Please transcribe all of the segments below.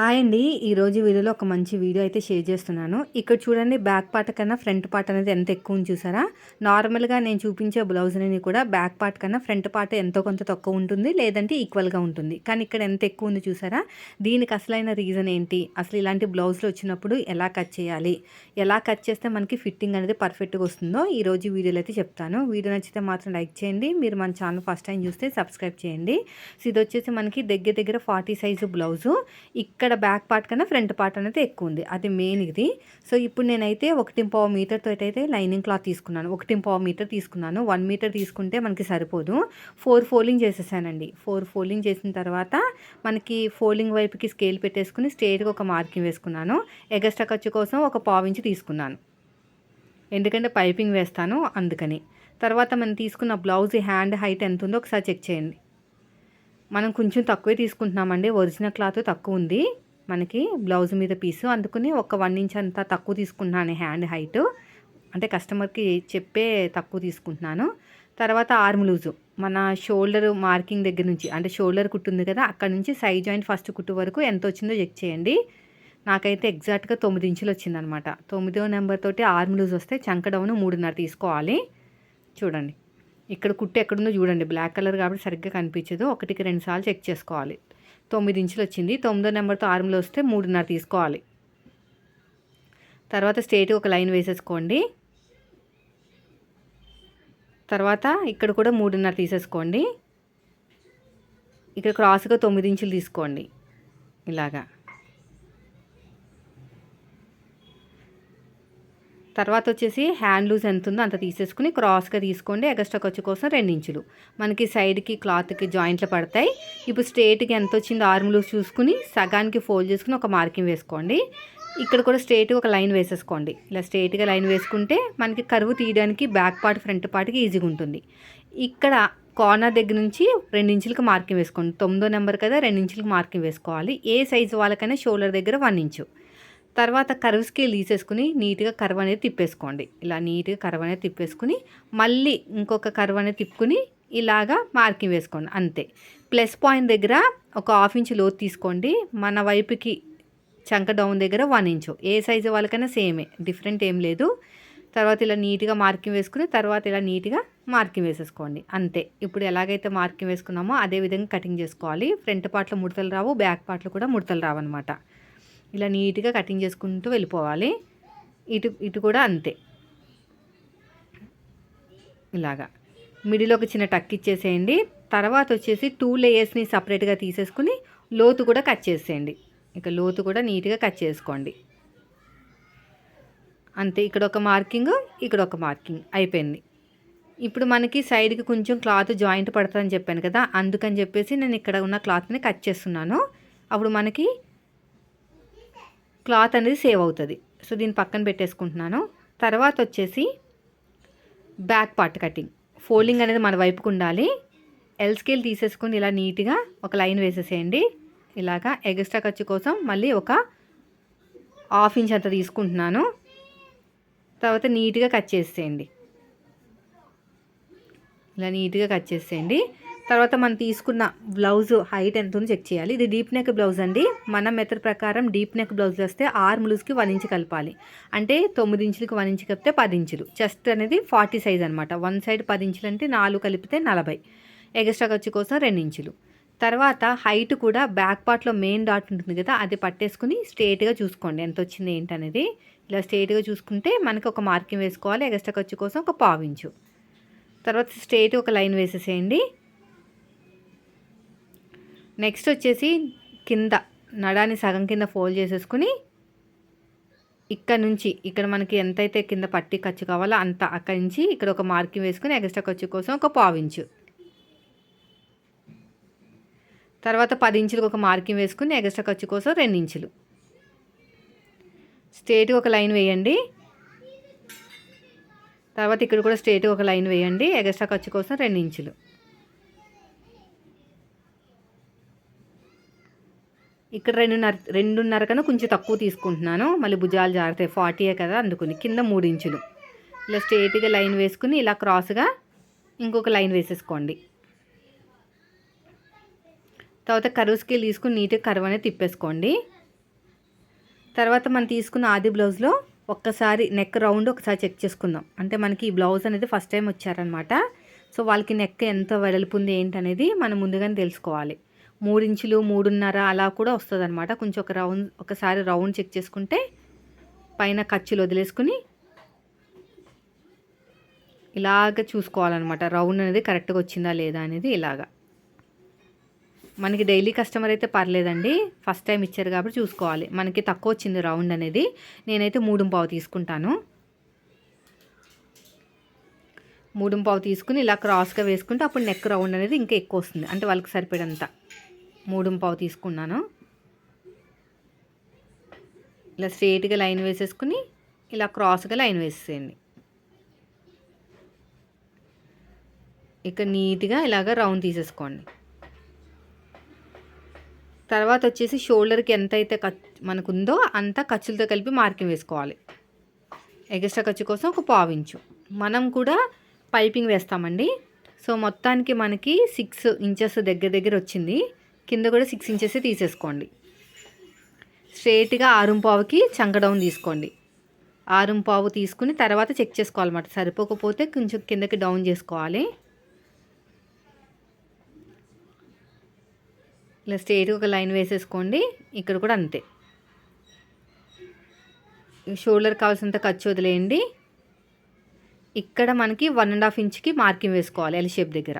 Hi అండి. ఈరోజు వీడియోలో ఒక మంచి వీడియో అయితే షేర్ చేస్తున్నాను. ఇక్కడ చూడండి బ్యాక్ పార్ట్ కన్నా ఫ్రంట్ పార్ట్ అనేది ఎంత ఎక్కువ ఉంది చూసారా? నార్మల్గా నేను చూపించే బ్లౌజ్ అనేది కూడా బ్యాక్ పార్ట్ కన్నా ఫ్రంట్ పార్ట్ ఎంతో కొంత తక్కువ ఉంటుంది లేదంటే ఈక్వల్గా ఉంటుంది. కానీ ఇక్కడ ఎంత ఎక్కువ ఉంది చూసారా? దీనికి అసలైన రీజన్ ఏంటి? అసలు ఇలాంటి బ్లౌజ్లు వచ్చినప్పుడు ఎలా కట్ చేయాలి? ఎలా కట్ చేస్తే మనకి ఫిట్టింగ్ అనేది పర్ఫెక్ట్గా వస్తుందో ఈ రోజు వీడియోలో అయితే చెప్తాను. వీడియో నచ్చితే మాత్రం లైక్ చేయండి. మీరు మన ఛానల్ ఫస్ట్ టైం చూస్తే సబ్స్క్రైబ్ చేయండి. సో ఇది వచ్చేసి మనకి దగ్గర దగ్గర ఫార్టీ సైజు బ్లౌజు ఇక్కడ బ్యాక్ పార్ట్ కన్నా ఫ్రంట్ పార్ట్ అనేది ఎక్కువ ఉంది. అది మెయిన్ ఇది. సో ఇప్పుడు నేనైతే ఒకటి పావు మీటర్తో అయితే లైనింగ్ క్లాత్ తీసుకున్నాను. ఒకటి పావు మీటర్ తీసుకున్నాను. వన్ మీటర్ తీసుకుంటే మనకి సరిపోదు. ఫోర్ ఫోల్డింగ్ చేసేసానండి. ఫోర్ ఫోల్డింగ్ చేసిన తర్వాత మనకి ఫోల్డింగ్ వైపుకి స్కేల్ పెట్టేసుకుని స్ట్రేట్గా ఒక మార్కింగ్ వేసుకున్నాను. ఎగస్ట్రా ఖర్చు కోసం ఒక పావు ఇంచు తీసుకున్నాను. ఎందుకంటే పైపింగ్ వేస్తాను అందుకని. తర్వాత మనం తీసుకున్న బ్లౌజ్ హ్యాండ్ హైట్ ఎంత ఉందో ఒకసారి చెక్ చేయండి. మనం కొంచెం తక్కువే తీసుకుంటున్నామండి. ఒరిజినల్ క్లాత్ తక్కువ ఉంది. మనకి బ్లౌజ్ మీద పీసు. అందుకని ఒక వన్ ఇంచ్ అంత తక్కువ తీసుకుంటున్నాను హ్యాండ్ హైట్. అంటే కస్టమర్కి చెప్పే తక్కువ తీసుకుంటున్నాను. తర్వాత ఆర్మ్ లూజు. మన షోల్డర్ మార్కింగ్ దగ్గర నుంచి అంటే షోల్డర్ కుట్టుంది కదా అక్కడ నుంచి సైడ్ జాయింట్ ఫస్ట్ కుట్టు వరకు ఎంత వచ్చిందో చెక్ చేయండి. నాకైతే ఎగ్జాక్ట్గా తొమ్మిది ఇంచులు వచ్చిందనమాట. తొమ్మిదో నెంబర్ తోటి ఆర్మ్ లూజ్ వస్తే చంక డౌన్ మూడున్నర తీసుకోవాలి. చూడండి. ఇక్కడ కుట్టు ఎక్కడుందో చూడండి. బ్లాక్ కలర్ కాబట్టి సరిగ్గా కనిపించదు. ఒకటికి రెండు సార్లు చెక్ చేసుకోవాలి. తొమ్మిది ఇంచులు వచ్చింది. తొమ్మిదో నెంబర్తో ఆర్మ్లో వస్తే మూడున్నర తీసుకోవాలి. తర్వాత స్ట్రేట్గా ఒక లైన్ వేసేసుకోండి. తర్వాత ఇక్కడ కూడా మూడున్నర తీసేసుకోండి. ఇక్కడ క్రాస్గా తొమ్మిది ఇంచులు తీసుకోండి. ఇలాగా. తర్వాత వచ్చేసి హ్యాండ్ లూజ్ ఎంత ఉందో అంత తీసేసుకుని క్రాస్గా తీసుకోండి. ఎగస్ట్రా ఖర్చు కోసం రెండు ఇంచులు మనకి సైడ్కి క్లాత్కి జాయింట్లు పడతాయి. ఇప్పుడు స్ట్రేట్కి ఎంత వచ్చిందో ఆర్మ్ లూజ్ చూసుకుని సగానికి ఫోల్డ్ చేసుకుని ఒక మార్కింగ్ వేసుకోండి. ఇక్కడ కూడా స్ట్రేట్గా ఒక లైన్ వేసేసుకోండి. ఇలా స్ట్రేట్గా లైన్ వేసుకుంటే మనకి కరువు తీయడానికి బ్యాక్ పార్ట్ ఫ్రంట్ పార్ట్కి ఈజీగా ఉంటుంది. ఇక్కడ కార్నర్ దగ్గర నుంచి రెండించులకు ఇంచులకి మార్కింగ్ వేసుకోండి. తొమ్మిదో నెంబర్ కదా రెండించులకు ఇంచులకి మార్కింగ్ వేసుకోవాలి. ఏ సైజు వాళ్ళకైనా షోల్డర్ దగ్గర వన్ ఇంచు. తర్వాత కర్వ్ స్కేల్ తీసేసుకుని నీట్గా కర్వ్ అనేది తిప్పేసుకోండి. ఇలా నీట్గా కర్వ్ అనేది తిప్పేసుకుని మళ్ళీ ఇంకొక కర్వ్ అనేది తిప్పుకుని ఇలాగా మార్కింగ్ వేసుకోండి. అంతే. ప్లస్ పాయింట్ దగ్గర ఒక హాఫ్ ఇంచ్ లోతు తీసుకోండి. మన వైపుకి చంక డౌన్ దగ్గర వన్ ఇంచు. ఏ సైజు వాళ్ళకైనా సేమే. డిఫరెంట్ ఏం లేదు. తర్వాత ఇలా నీట్గా మార్కింగ్ వేసుకుని తర్వాత ఇలా నీట్గా మార్కింగ్ వేసేసుకోండి. అంతే. ఇప్పుడు ఎలాగైతే మార్కింగ్ వేసుకున్నామో అదే విధంగా కటింగ్ చేసుకోవాలి. ఫ్రంట్ పార్ట్లో ముడతలు రావు బ్యాక్ పార్ట్లో కూడా ముడతలు రావు అనమాట ఇలా నీట్గా కటింగ్ చేసుకుంటూ వెళ్ళిపోవాలి. ఇటు ఇటు కూడా అంతే. ఇలాగా. మిడిల్ ఒక చిన్న టక్ ఇచ్చేసేయండి. తర్వాత వచ్చేసి టూ లేయర్స్ని సపరేట్గా తీసేసుకుని లోతు కూడా కట్ చేసేయండి. ఇక లోతు కూడా నీట్గా కట్ చేసుకోండి. అంతే ఇక్కడ ఒక మార్కింగ్ ఇక్కడ ఒక మార్కింగ్ అయిపోయింది. ఇప్పుడు మనకి సైడ్కి కొంచెం క్లాత్ జాయింట్ పడుతుందని చెప్పాను కదా అందుకని చెప్పేసి నేను ఇక్కడ ఉన్న క్లాత్ని కట్ చేస్తున్నాను. అప్పుడు మనకి క్లాత్ అనేది సేవ్ అవుతుంది. సో దీన్ని పక్కన పెట్టేసుకుంటున్నాను. తర్వాత వచ్చేసి బ్యాక్ పార్ట్ కటింగ్. ఫోల్డింగ్ అనేది మన వైపుకు ఉండాలి. ఎల్ స్కేల్ తీసేసుకుని ఇలా నీట్గా ఒక లైన్ వేసేసేయండి. ఇలాగా ఎగస్ట్రా ఖర్చు కోసం మళ్ళీ ఒక హాఫ్ ఇంచ్ అంత తీసుకుంటున్నాను. తర్వాత నీట్గా కట్ చేసేయండి. ఇలా నీట్గా కట్ చేసేయండి. తర్వాత మనం తీసుకున్న బ్లౌజ్ హైట్ ఎంత ఉందో చెక్ చేయాలి. ఇది డీప్ నెక్ బ్లౌజ్ అండి. మన మెథడ్ ప్రకారం డీప్ నెక్ బ్లౌజ్ వస్తే ఆర్ములుస్కి లూజ్కి వన్ ఇంచ్ కలపాలి. అంటే తొమ్మిది ఇంచులకి వన్ ఇంచ్ కలిపితే పది ఇంచులు. చెస్ట్ అనేది ఫార్టీ సైజ్ అనమాట వన్ సైడ్ పది ఇంచులు అంటే నాలుగు కలిపితే నలభై. ఎగస్ట్రా ఖర్చు కోసం రెండు ఇంచులు. తర్వాత హైట్ కూడా బ్యాక్ పార్ట్లో మెయిన్ డాట్ ఉంటుంది కదా అది పట్టేసుకుని స్ట్రేట్గా చూసుకోండి. ఎంత వచ్చింది ఏంటనేది ఇలా స్ట్రేట్గా చూసుకుంటే మనకి ఒక మార్కింగ్ వేసుకోవాలి. ఎగస్ట్రా ఖర్చు కోసం ఒక పావించు తర్వాత స్ట్రేట్ ఒక లైన్ వేసేసేయండి. నెక్స్ట్ వచ్చేసి కింద నడాన్ని సగం కింద ఫోల్డ్ చేసేసుకుని ఇక్కడ నుంచి ఇక్కడ మనకి ఎంతైతే కింద పట్టి ఖర్చు కావాలో అంత అక్కడి నుంచి ఇక్కడ ఒక మార్కింగ్ వేసుకుని ఎక్స్ట్రా ఖర్చు కోసం ఒక పావించు తర్వాత పది ఇంచులకు ఒక మార్కింగ్ వేసుకుని ఎక్స్ట్రా ఖర్చు కోసం రెండు ఇంచులు. స్ట్రేట్గా ఒక లైన్ వేయండి. తర్వాత ఇక్కడ కూడా స్ట్రేట్గా ఒక లైన్ వేయండి ఎక్స్ట్రా ఖర్చు కోసం రెండు ఇంచులు. ఇక్కడ రెండున్నర రెండున్నర కన్నా కొంచెం తక్కువ తీసుకుంటున్నాను. మళ్ళీ భుజాలు జారుతాయి ఫార్టీయే కదా అందుకుని కింద మూడు ఇంచులు. ఇలా స్ట్రేట్గా లైన్ వేసుకుని ఇలా క్రాస్గా ఇంకొక లైన్ వేసేసుకోండి. తర్వాత కరువు స్కేల్ తీసుకుని నీట్గా కరువు అనేది తిప్పేసుకోండి. తర్వాత మనం తీసుకున్న ఆది బ్లౌజ్లో ఒక్కసారి నెక్ రౌండ్ ఒకసారి చెక్ చేసుకుందాం. అంటే మనకి ఈ బ్లౌజ్ అనేది ఫస్ట్ టైం వచ్చారనమాట. సో వాళ్ళకి నెక్ ఎంత వెడల్పు ఉంది ఏంటనేది మనం ముందుగానే తెలుసుకోవాలి. మూడు ఇంచులు మూడున్నర అలా కూడా వస్తుంది అనమాట కొంచెం ఒక రౌండ్ ఒకసారి రౌండ్ చెక్ చేసుకుంటే పైన ఖర్చులు వదిలేసుకుని ఇలాగ చూసుకోవాలన్నమాట. రౌండ్ అనేది కరెక్ట్గా వచ్చిందా లేదా అనేది ఇలాగా. మనకి డైలీ కస్టమర్ అయితే పర్లేదండి. ఫస్ట్ టైం ఇచ్చారు కాబట్టి చూసుకోవాలి. మనకి తక్కువ వచ్చింది రౌండ్ అనేది. నేనైతే మూడు పావు తీసుకుంటాను. మూడు పావు తీసుకుని ఇలా క్రాస్గా వేసుకుంటే అప్పుడు నెక్ రౌండ్ అనేది ఇంకా ఎక్కువ వస్తుంది. అంటే వాళ్ళకి సరిపడంత. మూడు పావు తీసుకున్నాను. ఇలా స్ట్రేట్గా లైన్ వేసేసుకుని ఇలా క్రాస్గా లైన్ వేసేయండి ఇక నీట్గా ఇలాగ రౌండ్ తీసేసుకోండి. తర్వాత వచ్చేసి షోల్డర్కి ఎంత అయితే మనకు ఉందో అంత ఖర్చులతో కలిపి మార్కింగ్ వేసుకోవాలి. ఎగస్ట్రా ఖర్చు కోసం ఒక పావించు మనం కూడా పైపింగ్ వేస్తామండి. సో మొత్తానికి మనకి సిక్స్ ఇంచెస్ దగ్గర దగ్గర వచ్చింది. కింద కూడా సిక్స్ ఇంచెస్ తీసేసుకోండి. స్ట్రేట్గా ఆరుంపావుకి పావుకి చంక డౌన్ తీసుకోండి. ఆరుంపావు తీసుకుని తర్వాత చెక్ చేసుకోవాలన్నమాట. సరిపోకపోతే కొంచెం కిందకి డౌన్ చేసుకోవాలి. ఇలా స్ట్రేట్గా ఒక లైన్ వేసేసుకోండి. ఇక్కడ కూడా అంతే. షోల్డర్ కావాల్సినంత ఖర్చు వదిలేయండి. ఇక్కడ మనకి వన్ అండ్ హాఫ్ ఇంచ్కి మార్కింగ్ వేసుకోవాలి ఎల్ షేప్ దగ్గర.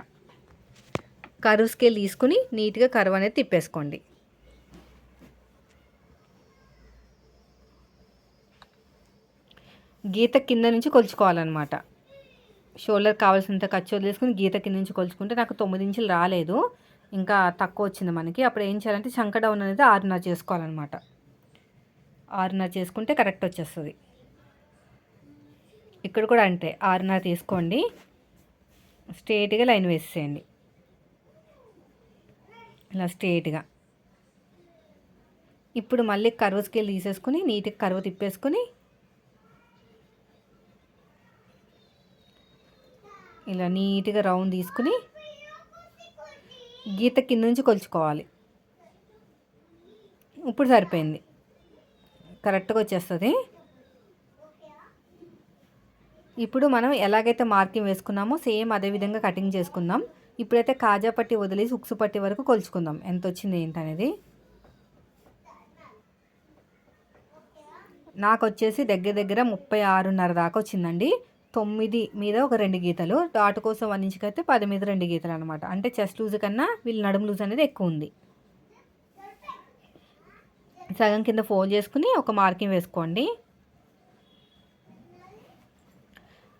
కరువు స్కేల్ తీసుకుని నీట్గా కరువు అనేది తిప్పేసుకోండి. గీత కింద నుంచి కొలుచుకోవాలన్నమాట. షోల్డర్ కావాల్సినంత ఖర్చు వదిలేసుకుని గీత కింద నుంచి కొలుచుకుంటే నాకు తొమ్మిది ఇంచులు రాలేదు. ఇంకా తక్కువ వచ్చింది మనకి. అప్పుడు ఏం చేయాలంటే చంక డౌన్ అనేది ఆరున్నర చేసుకోవాలన్నమాట. ఆరున్నర చేసుకుంటే కరెక్ట్ వచ్చేస్తుంది. ఇక్కడ కూడా అంతే. ఆరున్నర తీసుకోండి. స్ట్రేట్గా లైన్ వేసేయండి ఇలా స్ట్రేట్గా. ఇప్పుడు మళ్ళీ కర్వ్ స్కేల్ తీసేసుకుని నీట్గా కర్వ్ తిప్పేసుకొని ఇలా నీట్గా రౌండ్ తీసుకుని గీత కింద నుంచి కొలుచుకోవాలి. ఇప్పుడు సరిపోయింది. కరెక్ట్గా వచ్చేస్తుంది. ఇప్పుడు మనం ఎలాగైతే మార్కింగ్ వేసుకున్నామో సేమ్ అదే విధంగా కటింగ్ చేసుకుందాం. ఇప్పుడైతే కాజా పట్టి వదిలేసి ఉక్సు పట్టి వరకు కొలుచుకుందాం. ఎంత వచ్చింది ఏంటనేది? నాకు వచ్చేసి దగ్గర దగ్గర ముప్పై ఆరున్నర దాకా వచ్చిందండి. తొమ్మిది మీద ఒక రెండు గీతలు డాట్ కోసం వన్ ఇంచుకి అయితే పది మీద రెండు గీతలు అనమాట అంటే చెస్ట్ లూజ్ కన్నా వీళ్ళు నడుము లూజ్ అనేది ఎక్కువ ఉంది. సగం కింద ఫోల్డ్ చేసుకుని ఒక మార్కింగ్ వేసుకోండి.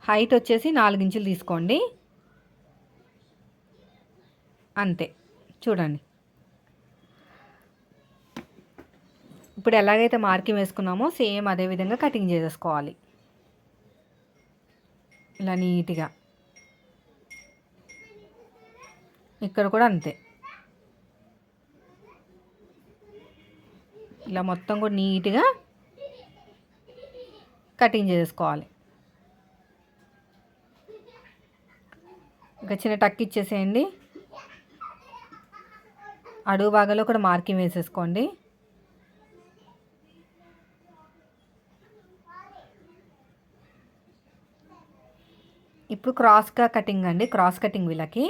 హైట్ వచ్చేసి నాలుగు ఇంచులు తీసుకోండి. అంతే. చూడండి. ఇప్పుడు ఎలాగైతే మార్కింగ్ వేసుకున్నామో సేమ్ అదే విధంగా కటింగ్ చేసేసుకోవాలి. ఇలా నీట్గా. ఇక్కడ కూడా అంతే. ఇలా మొత్తం కూడా నీట్గా కటింగ్ చేసుకోవాలి ఇంకా చిన్న టక్ ఇచ్చేసేయండి. అడుగు భాగంలో కూడా మార్కింగ్ వేసేసుకోండి. ఇప్పుడు క్రాస్గా కటింగ్ అండి. క్రాస్ కటింగ్ వీళ్ళకి.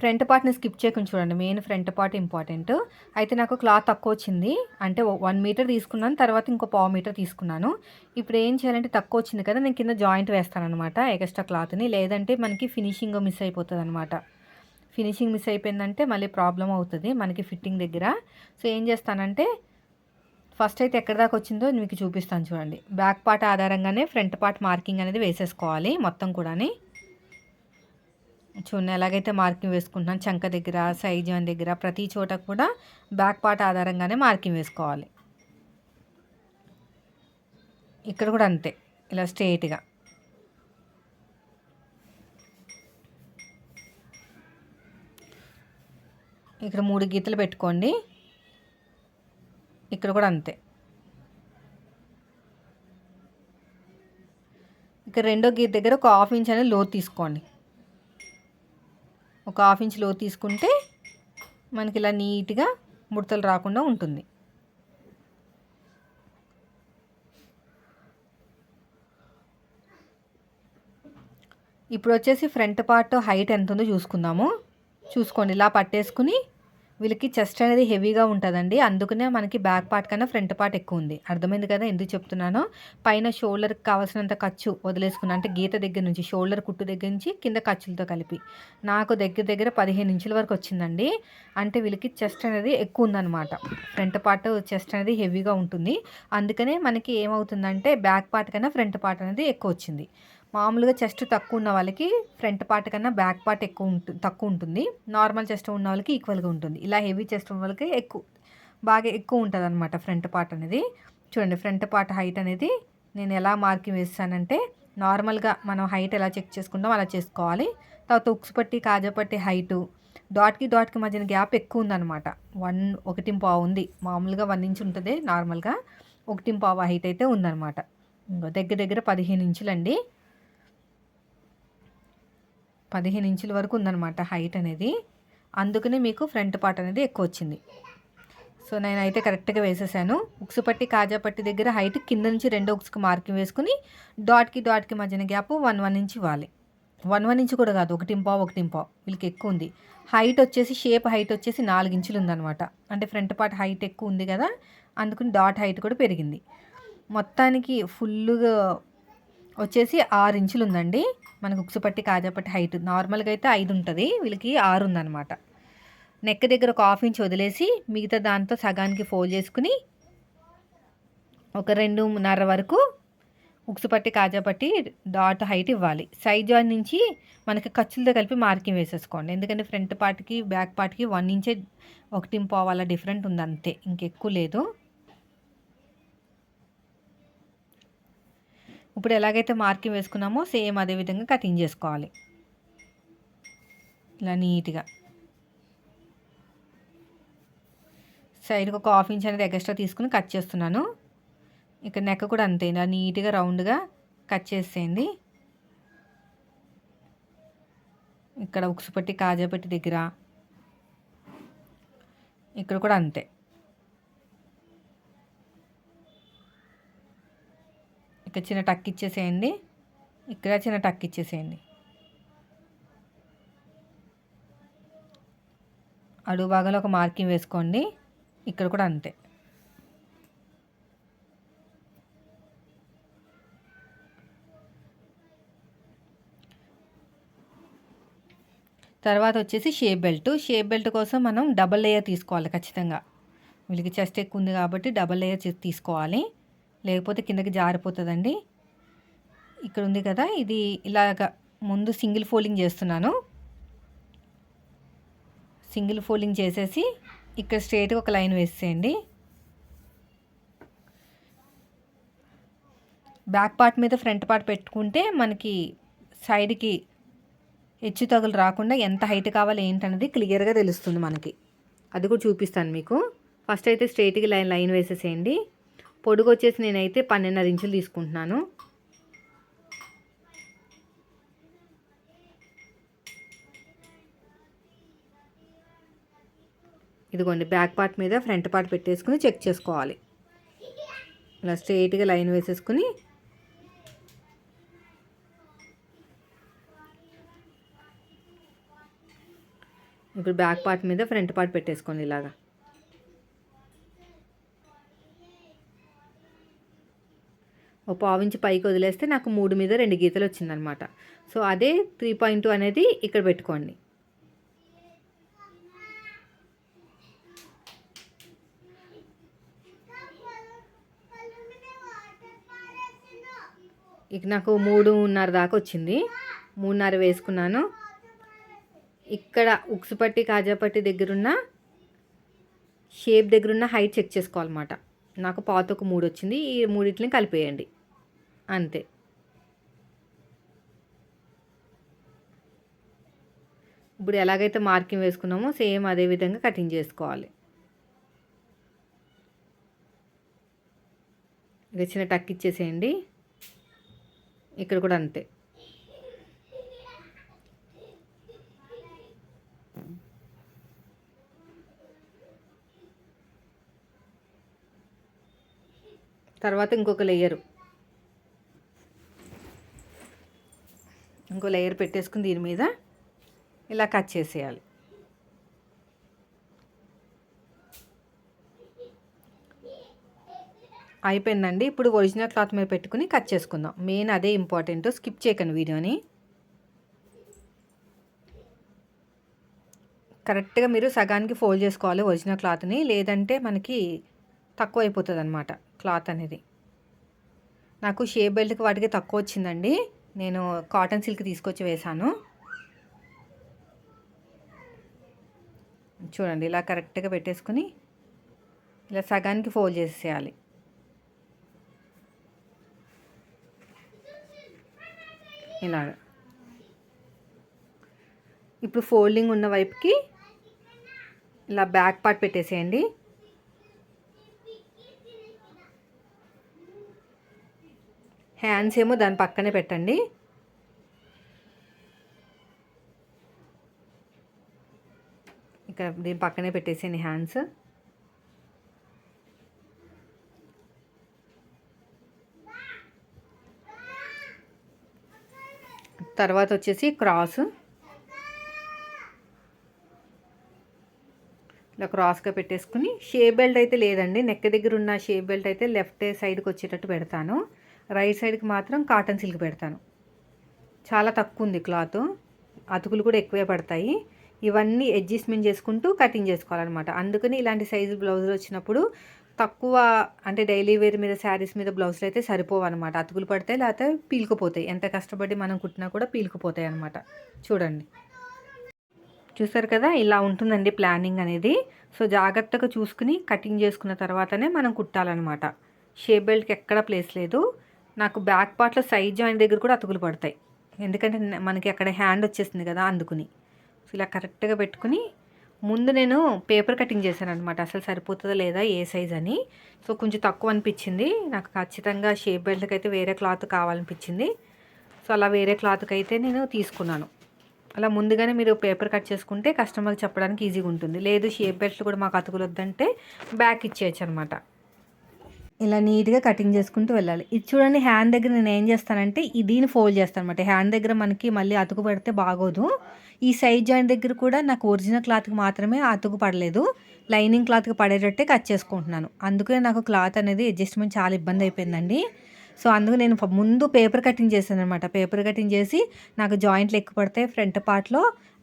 ఫ్రంట్ పార్ట్ని స్కిప్ చేయకుండా చూడండి. Main front part important. అయితే నాకు క్లాత్ తక్కువ వచ్చింది. అంటే వన్ మీటర్ తీసుకున్నాను. తర్వాత ఇంకో పావు మీటర్ తీసుకున్నాను. ఇప్పుడు ఏం చేయాలంటే తక్కువ వచ్చింది కదా నేను కింద జాయింట్ వేస్తాను అనమాట ఎక్స్ట్రా క్లాత్ని. లేదంటే మనకి ఫినిషింగ్ మిస్ అయిపోతుంది అనమాట ఫినిషింగ్ మిస్ అయిపోయిందంటే మళ్ళీ ప్రాబ్లం అవుతుంది మనకి ఫిట్టింగ్ దగ్గర. సో ఏం చేస్తానంటే ఫస్ట్ అయితే ఎక్కడి దాకా వచ్చిందో మీకు చూపిస్తాను చూడండి. బ్యాక్ పార్ట్ ఆధారంగానే ఫ్రంట్ పార్ట్ మార్కింగ్ అనేది వేసేసుకోవాలి మొత్తం కూడాని. చూడండి ఎలాగైతే మార్కింగ్ వేసుకుంటున్నాను చంక దగ్గర సైజ్ అని దగ్గర ప్రతి చోట కూడా బ్యాక్ పార్ట్ ఆధారంగానే మార్కింగ్ వేసుకోవాలి. ఇక్కడ కూడా అంతే ఇలా స్ట్రేట్గా ఇక్కడ మూడు గీతలు పెట్టుకోండి. ఇక్కడ కూడా అంతే. ఇక్కడ రెండో గీత దగ్గర ఒక హాఫ్ ఇంచ్ అనేది లో తీసుకోండి. ఒక హాఫ్ ఇంచ్లో తీసుకుంటే మనకి ఇలా నీట్గా ముడతలు రాకుండా ఉంటుంది. ఇప్పుడు వచ్చేసి ఫ్రంట్ పార్ట్ హైట్ ఎంత ఉందో చూసుకుందాము. చూసుకోండి ఇలా పట్టేసుకుని వీళ్ళకి చెస్ట్ అనేది హెవీగా ఉంటుందండి. అందుకనే మనకి బ్యాక్ పార్ట్ కన్నా ఫ్రంట్ పార్ట్ ఎక్కువ ఉంది. అర్థమైంది కదా? ఎందుకు చెప్తున్నానో? పైన షోల్డర్కి కావాల్సినంత ఖర్చు వదిలేసుకున్నా అంటే గీత దగ్గర నుంచి షోల్డర్ కుట్టు దగ్గర నుంచి కింద ఖర్చులతో కలిపి. నాకు దగ్గర దగ్గర పదిహేను ఇంచుల వరకు వచ్చిందండి. అంటే వీళ్ళకి చెస్ట్ అనేది ఎక్కువ ఉందన్నమాట. ఫ్రంట్ పార్ట్ చెస్ట్ అనేది హెవీగా ఉంటుంది. అందుకనే మనకి ఏమవుతుందంటే బ్యాక్ పార్ట్ కన్నా ఫ్రంట్ పార్ట్ అనేది ఎక్కువ వచ్చింది. మామూలుగా చెస్ట్ తక్కువ ఉన్న వాళ్ళకి ఫ్రంట్ పార్ట్ కన్నా బ్యాక్ పార్ట్ ఎక్కువ ఉంటుంది తక్కువ ఉంటుంది. నార్మల్ చెస్ట్ ఉన్న వాళ్ళకి ఈక్వల్గా ఉంటుంది. ఇలా హెవీ చెస్ట్ ఉన్న వాళ్ళకి ఎక్కువ బాగా ఎక్కువ ఉంటుంది అనమాట ఫ్రంట్ పార్ట్ అనేది. చూడండి ఫ్రంట్ పార్ట్ హైట్ అనేది నేను ఎలా మార్కింగ్ వేస్తానంటే నార్మల్గా మనం హైట్ ఎలా చెక్ చేసుకుంటాం అలా చేసుకోవాలి. తర్వాత ఉక్స్ పట్టి కాజపట్టి హైటు డాట్కి డాట్కి మధ్యన గ్యాప్ ఎక్కువ ఉందన్నమాట. వన్ ఒకటి పావు ఉంది. మామూలుగా వన్ ఇంచ్ ఉంటుంది నార్మల్గా. ఒకటి పావు హైట్ అయితే ఉందన్నమాట. దగ్గర దగ్గర పదిహేను ఇంచులండి. పదిహేను ఇంచుల వరకు ఉందన్నమాట హైట్ అనేది. అందుకనే మీకు ఫ్రంట్ పార్ట్ అనేది ఎక్కువ వచ్చింది. సో నేనైతే కరెక్ట్గా వేసేసాను. ఉక్సు పట్టి కాజా పట్టి దగ్గర హైట్ కింద నుంచి రెండో ఉక్స్కి మార్కింగ్ వేసుకుని డాట్కి డాట్కి మధ్యన గ్యాప్ వన్ వన్ ఇంచ్ ఇవ్వాలి. వన్ వన్ ఇంచ్ కూడా కాదు ఒకటి పావు ఒకటి పావు వీళ్ళకి ఎక్కువ ఉంది. హైట్ వచ్చేసి షేప్ హైట్ వచ్చేసి నాలుగు ఇంచులు ఉందన్నమాట. అంటే ఫ్రంట్ పార్ట్ హైట్ ఎక్కువ ఉంది కదా అందుకని డాట్ హైట్ కూడా పెరిగింది. మొత్తానికి ఫుల్గా వచ్చేసి ఆరు ఇంచులు ఉందండి మనకు ఉక్సు పట్టి కాజాపట్టి హైట్. నార్మల్గా అయితే ఐదు ఉంటుంది వీళ్ళకి ఆరు ఉందన్నమాట నెక్ దగ్గర ఒక హాఫ్ ఇంచ్ వదిలేసి మిగతా దాంతో సగానికి ఫోల్డ్ చేసుకుని ఒక రెండున్నర వరకు ఉక్సు పట్టి కాజా పట్టి డాట్ హైట్ ఇవ్వాలి. సైడ్ జాయిన్ నుంచి మనకి ఖర్చులతో కలిపి మార్కింగ్ వేసేసుకోండి. ఎందుకంటే ఫ్రంట్ పార్ట్కి బ్యాక్ పార్ట్కి వన్ ఇంచే ఒకటి పోవాల డిఫరెంట్ ఉంది అంతే ఇంకెక్కువ లేదు. ఇప్పుడు ఎలాగైతే మార్కింగ్ వేసుకున్నామో సేమ్ అదే విధంగా కటింగ్ చేసుకోవాలి. ఇలా నీట్గా. సైడ్కి ఒక హాఫ్ ఇంచ్ అనేది ఎక్స్ట్రా తీసుకుని కట్ చేస్తున్నాను. ఇక్కడ నెక్ కూడా అంతే ఇలా నీట్గా రౌండ్గా కట్ చేసేయండి. ఇక్కడ ఉక్సుపట్టి కాజాపట్టి దగ్గర. ఇక్కడ కూడా అంతే. ఇక్కడ చిన్న టక్ ఇచ్చేసేయండి. ఇక్కడ చిన్న టక్ ఇచ్చేసేయండి. అడుగు భాగంలో ఒక మార్కింగ్ వేసుకోండి. ఇక్కడ కూడా అంతే. తర్వాత వచ్చేసి షేప్ బెల్ట్. షేప్ బెల్ట్ కోసం మనం డబల్ లేయర్ తీసుకోవాలి ఖచ్చితంగా. వీళ్ళకి చెస్ట్ ఎక్కువ ఉంది కాబట్టి డబల్ లేయర్ తీసుకోవాలి. లేకపోతే కిందకి జారిపోతుందండి. ఇక్కడ ఉంది కదా ఇది ఇలాగ ముందు సింగిల్ ఫోల్డింగ్ చేస్తున్నాను. సింగిల్ ఫోల్డింగ్ చేసేసి ఇక్కడ స్ట్రేట్గా ఒక లైన్ వేసేయండి. బ్యాక్ పార్ట్ మీద ఫ్రంట్ పార్ట్ పెట్టుకుంటే మనకి సైడ్కి హెచ్చు తగులు రాకుండా ఎంత హైట్ కావాలి ఏంటనేది క్లియర్గా తెలుస్తుంది మనకి. అది కూడా చూపిస్తాను మీకు. ఫస్ట్ అయితే స్ట్రైట్గా లైన్ లైన్ వేసేసేయండి. పొడుగు వచ్చేసి నేనైతే పన్నెండున్నర ఇంచులు తీసుకుంటున్నాను. ఇదిగోండి బ్యాక్ పార్ట్ మీద ఫ్రంట్ పార్ట్ పెట్టేసుకుని చెక్ చేసుకోవాలి. ఇలా స్ట్రైట్గా లైన్ వేసేసుకుని ఇప్పుడు బ్యాక్ పార్ట్ మీద ఫ్రంట్ పార్ట్ పెట్టేసుకోండి ఇలాగా. ఒక పావించి పైకి వదిలేస్తే నాకు మూడు మీద రెండు గీతలు వచ్చిందనమాట సో అదే త్రీ పాయింట్ టూ అనేది ఇక్కడ పెట్టుకోండి. ఇక నాకు మూడున్నర దాకా వచ్చింది. మూడున్నర వేసుకున్నాను. ఇక్కడ ఉక్సుపట్టి కాజాపట్టి దగ్గరున్న షేప్ దగ్గరున్న హైట్ చెక్ చేసుకోవాలన్నమాట. నాకు పాత ఒక మూడు వచ్చింది ఈ మూడిట్లని కలిపేయండి. అంతే. ఇప్పుడు ఎలాగైతే మార్కింగ్ వేసుకున్నామో సేమ్ అదే విధంగా కటింగ్ చేసుకోవాలి. ఇక చిన్న టక్ ఇచ్చేసేయండి. ఇక్కడ కూడా అంతే. తర్వాత ఇంకొక లేయరు ఇంకో లేయర్ పెట్టేసుకుని దీని మీద ఇలా కట్ చేసేయాలి. అయిపోయిందండి. ఇప్పుడు ఒరిజినల్ క్లాత్ మీద పెట్టుకుని కట్ చేసుకుందాం. మెయిన్ అదే ఇంపార్టెంట్ స్కిప్ చేయకండి వీడియోని. కరెక్ట్గా మీరు సగానికి ఫోల్డ్ చేసుకోవాలి ఒరిజినల్ క్లాత్ని లేదంటే మనకి తక్కువ అయిపోతుంది అనమాట క్లాత్ అనేది. నాకు షే బెల్ట్కి వాటికి తక్కువ వచ్చిందండి. నేను కాటన్ సిల్క్ తీసుకొచ్చి వేశాను. చూడండి ఇలా కరెక్ట్గా పెట్టేసుకుని ఇలా సగానికి ఫోల్డ్ చేసేయాలి ఇలాగ. ఇప్పుడు ఫోల్డింగ్ ఉన్న వైపుకి ఇలా బ్యాక్ పార్ట్ పెట్టేసేయండి. హ్యాండ్స్ ఏమో దాని పక్కనే పెట్టండి. ఇక్కడ దీని పక్కనే పెట్టేసేయండి హ్యాండ్స్. తర్వాత వచ్చేసి క్రాస్. ఇలా క్రాస్గా పెట్టేసుకుని షే బెల్ట్ అయితే లేదండి. నెక్ దగ్గర ఉన్న షే బెల్ట్ అయితే లెఫ్ట్ సైడ్కి వచ్చేటట్టు పెడతాను. రైట్ సైడ్కి మాత్రం కాటన్ సిల్క్ పెడతాను. చాలా తక్కువ ఉంది క్లాత్. అతుకులు కూడా ఎక్కువే పడతాయి. ఇవన్నీ అడ్జస్ట్మెంట్ చేసుకుంటూ కటింగ్ చేసుకోవాలన్నమాట. అందుకని ఇలాంటి సైజు బ్లౌజులు వచ్చినప్పుడు తక్కువ అంటే డైలీ వేర్ మీద శారీస్ మీద బ్లౌజులు అయితే సరిపోవు అనమాట అతుకులు పడితే లేకపోతే పీలుకుపోతాయి. ఎంత కష్టపడి మనం కుట్టినా కూడా పీలుకుపోతాయి అనమాట చూడండి. చూసారు కదా ఇలా ఉంటుందండి ప్లానింగ్ అనేది. సో జాగ్రత్తగా చూసుకుని కటింగ్ చేసుకున్న తర్వాతనే మనం కుట్టాలన్నమాట. షేప్ బెల్ట్కి ఎక్కడ ప్లేస్ లేదు. నాకు బ్యాక్ పార్ట్లో సైడ్ జాయింట్ దగ్గర కూడా అతుకులు పడతాయి. ఎందుకంటే మనకి అక్కడ హ్యాండ్ వచ్చేసింది కదా అందుకుని. సో ఇలా కరెక్ట్గా పెట్టుకుని ముందు నేను పేపర్ కటింగ్ చేశాను అనమాట అసలు సరిపోతుందా లేదా ఏ సైజ్ అని. సో కొంచెం తక్కువ అనిపించింది. నాకు ఖచ్చితంగా షేప్ బెల్ట్కి అయితే వేరే క్లాత్ కావాలనిపించింది. సో అలా వేరే క్లాత్కి అయితే నేను తీసుకున్నాను. అలా ముందుగానే మీరు పేపర్ కట్ చేసుకుంటే కస్టమర్కి చెప్పడానికి ఈజీగా ఉంటుంది. లేదు షేప్ బెల్ట్లు కూడా మాకు అతుకులు వద్దంటే బ్యాక్ ఇచ్చేయచ్చు అనమాట ఇలా నీట్గా కటింగ్ చేసుకుంటూ వెళ్ళాలి. ఇది చూడండి హ్యాండ్ దగ్గర నేను ఏం చేస్తానంటే దీన్ని ఫోల్డ్ చేస్తాను అనమాట హ్యాండ్ దగ్గర మనకి మళ్ళీ అతుకు పడితే బాగోదు. ఈ సైడ్ జాయింట్ దగ్గర కూడా నాకు ఒరిజినల్ క్లాత్కి మాత్రమే అతుకు పడలేదు. లైనింగ్ క్లాత్కి పడేటట్టే కట్ చేసుకుంటున్నాను. అందుకే నాకు క్లాత్ అనేది అడ్జస్ట్మెంట్ చాలా ఇబ్బంది అయిపోయిందండి. సో అందుకు నేను ముందు పేపర్ కటింగ్ చేశాను అనమాట పేపర్ కటింగ్ చేసి నాకు జాయింట్లు ఎక్కువ పడతాయి ఫ్రంట్ పార్ట్లో.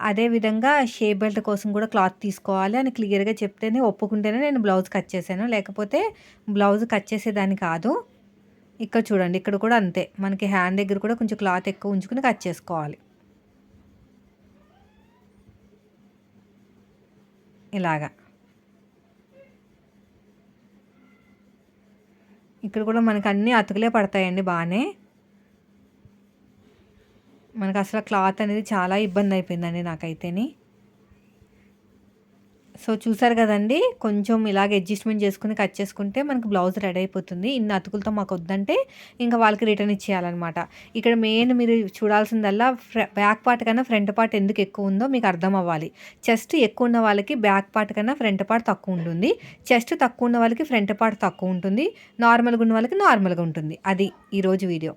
అదేవిధంగా షేప్ బెల్ట్ కోసం కూడా క్లాత్ తీసుకోవాలి అని క్లియర్గా చెప్తేనే ఒప్పుకుంటేనే నేను బ్లౌజ్ కట్ చేశాను. లేకపోతే బ్లౌజ్ కట్ చేసేదాన్ని కాదు. ఇక్కడ చూడండి ఇక్కడ కూడా అంతే. మనకి హ్యాండ్ దగ్గర కూడా కొంచెం క్లాత్ ఎక్కువ ఉంచుకుని కట్ చేసుకోవాలి. ఇలాగా. ఇక్కడ కూడా మనకు అన్నీ అతుకులే పడతాయండి బాగానే. మనకు అసలు క్లాత్ అనేది చాలా ఇబ్బంది అయిపోయిందండి నాకైతేని. సో చూసారు కదండి కొంచెం ఇలాగ అడ్జస్ట్మెంట్ చేసుకుని కట్ చేసుకుంటే మనకు బ్లౌజ్ రెడీ అయిపోతుంది. ఇన్ని అతుకులతో మాకు వద్దంటే ఇంకా వాళ్ళకి రిటర్న్ ఇచ్చేయాలన్నమాట. ఇక్కడ మెయిన్ మీరు చూడాల్సిందల్లా బ్యాక్ పార్ట్ కన్నా ఫ్రంట్ పార్ట్ ఎందుకు ఎక్కువ ఉందో మీకు అర్థం అవ్వాలి. చెస్ట్ ఎక్కువ ఉన్న వాళ్ళకి బ్యాక్ పార్ట్ కన్నా ఫ్రంట్ పార్ట్ తక్కువ ఉంటుంది. చెస్ట్ తక్కువ ఉన్న వాళ్ళకి ఫ్రంట్ పార్ట్ తక్కువ ఉంటుంది. నార్మల్గా ఉన్న వాళ్ళకి నార్మల్గా ఉంటుంది. అది ఈరోజు వీడియో.